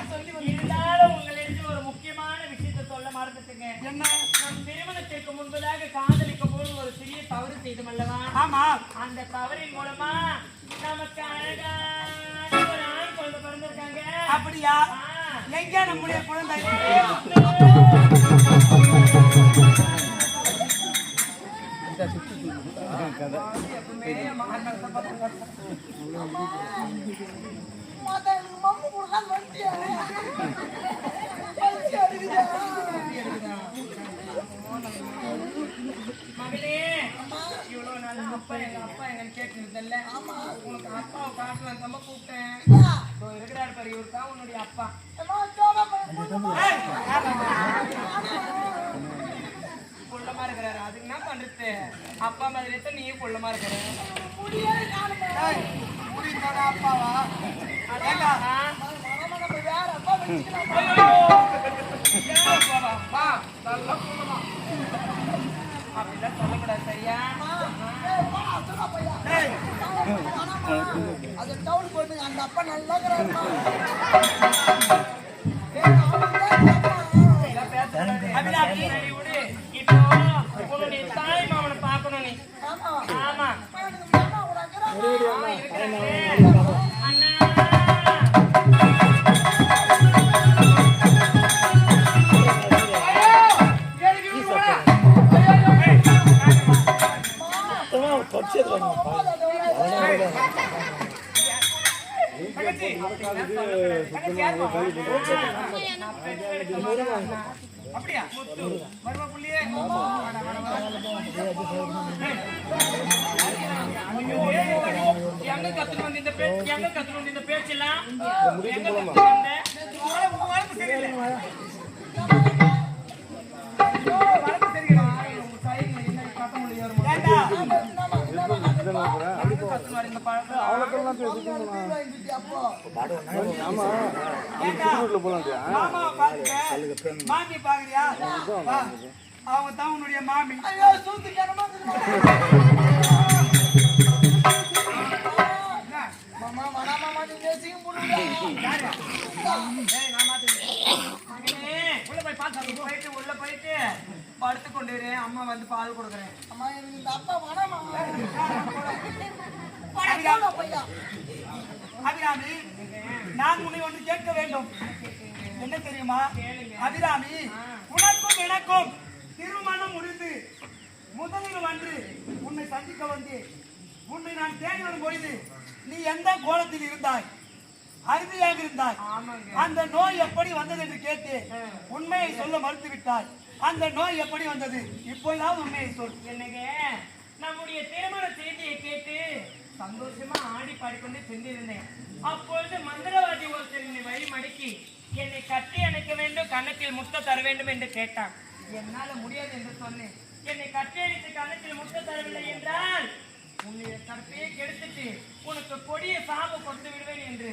இருந்தாலும் உங்களிடம் ஒரு முக்கியமான விஷயத்தை சொல்ல மறந்துட்டுங்க. என்ன? நம் திருமணத்திற்கு முன்பதாக காதலிக்கும் போது ஒரு சிறிய தவறு செய்தோம் அல்லவா? ஆமா. அந்த தவறின் மூலமா நமக்கு அழகான ஒரு ஆண் குழந்தை பிறந்திருக்காங்க. அப்படியா. எங்க நம்முடைய குழந்தை? மகளே இவ்வளவு நாளா அப்பா எங்க அப்பா எங்கன்னு கேட்டுருந்தல்ல உனக்கு அப்பாவை காட்டலாம் தம்ப கூப்பிட்டேன் இதோ இருக்கிறாரு பாரு இவர் தான் உன்னுடைய அப்பா ஏய், குள்ளமா இருக்கிறாரு அதுக்கு என்ன பண்றது அப்பா மாதிரி தான் நீயும் குள்ளமா இருக்கிற ஏய், புரியுதாடா அப்பாவா ஏண்டா? அது டவுன் போட்டு அந்த அப்பா நல்லா இப்போ உன்னுடைய பார்க்கணும் நீ ஆமா ஆமா அப்படியா மரும புள்ளியே எங்க கத்துட்டு வந்து இந்த பேச்சு எங்க கத்துட்டு வந்து இந்த பேச்செல்லாம் எங்க கத்துட்டு வந்த சரியில்லை சூத்து கிணமா மாமா வடா மாமா நீ பேசியும் போடுங்க மகனே, உள்ள போய் பாத்து உள்ள போயிட்டு படுத்து கொண்டு அம்மா வந்து பால் கொடுக்குறேன். அம்மா எனக்கு இந்த அப்பா வடா அபிராமி நான் உன்னை ஒன்று கேட்க வேண்டும். என்ன தெரியுமா? அபிராமி உனக்கும் எனக்கும் திருமணம் முடிந்து முதலில் வந்து உன்னை சந்திக்க வந்து உன்னை நான் தேடி வரும் பொழுது நீ எந்த கோலத்தில் இருந்தாய்? அருமையாக இருந்தாய். அந்த நோய் எப்படி வந்தது என்று கேட்டு உண்மையை சொல்ல மறுத்து விட்டாய் அந்த நோய் எப்படி வந்தது? இப்போதாவது உண்மையை சொல். என்னங்க? நம்முடைய திருமண செய்தியை கேட்டு சந்தோஷமா ஆடி பாடிக்கொண்டு சென்றிருந்தேன். அப்பொழுது மந்திரவாதி ஒருத்தர் வழி மடக்கி என்னை கட்டி அணைக்க வேண்டும் கன்னத்தில் முத்த தர வேண்டும் என்று கேட்டான். என்னால முடியாது என்று சொன்னேன். என்னை கட்டி அணைத்து கன்னத்தில் முத்த தரவில்லை என்றால் உன்னுடைய கற்பையை கெடுத்துட்டு உனக்கு கொடிய சாபம் கொடுத்து விடுவேன் என்று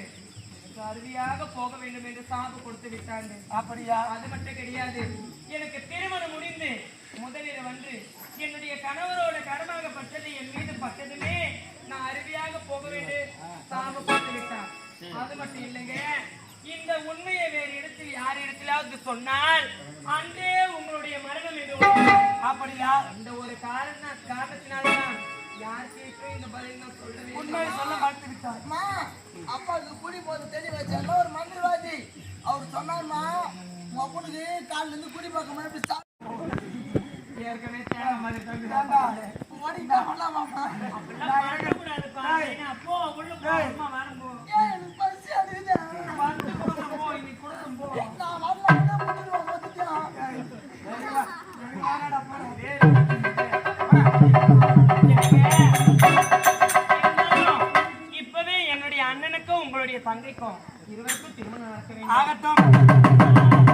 அருவியாக போக வேண்டும் என்று சாபு கொடுத்து விட்டாங்க அப்படியா? அது மட்டும் கிடையாது. எனக்கு திருமணம் முடிந்து முதலில் வந்து என்னுடைய கணவரோட கடமாகப்பட்டது என் மீது பட்டதுமே நான் அருவியாக போக வேண்டும் சாபப்பட்டு விட்டான் அது மட்டும் இல்லைங்க இந்த உண்மையை வேறு இடத்தில் யார் இடத்திலாவது சொன்னால் அன்றே உங்களுடைய மரணம் ஒன்று. அப்படியா? அந்த ஒரு காரண காரணத்தினால்தான் நான் உண்மையை சொல்ல அப்பாவுக்கு குடி போது தெளி வச்சாங்க ஒரு மந்திரவாதி அவர் சொன்னார்மா உங்க காலில இருந்து குடி பார்க்க start ஏற்கனவே தேவை மாதிரி தம்பி ஓடிட்டா வரலாமாம்மா? அப்படிலாம் பண்ணக்கூடாதுப்பா. ஏன்னா, போ, தங்கைக்கும் இருவருக்கும் திருமணம் நடக்க வேண்டும். ஆகட்டும்?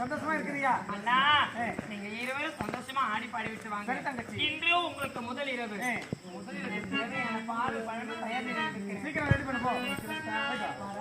சந்தோஷமா இருக்கிறியா? அண்ணா நீங்க இருவரும் சந்தோஷமா ஆடி பாடி விட்டு வாங்க. இன்று உங்களுக்கு முதல் இரவு. முதல் இரவு. பால் பழம் தயார் சீக்கிரம் ரெடி பண்ண போ.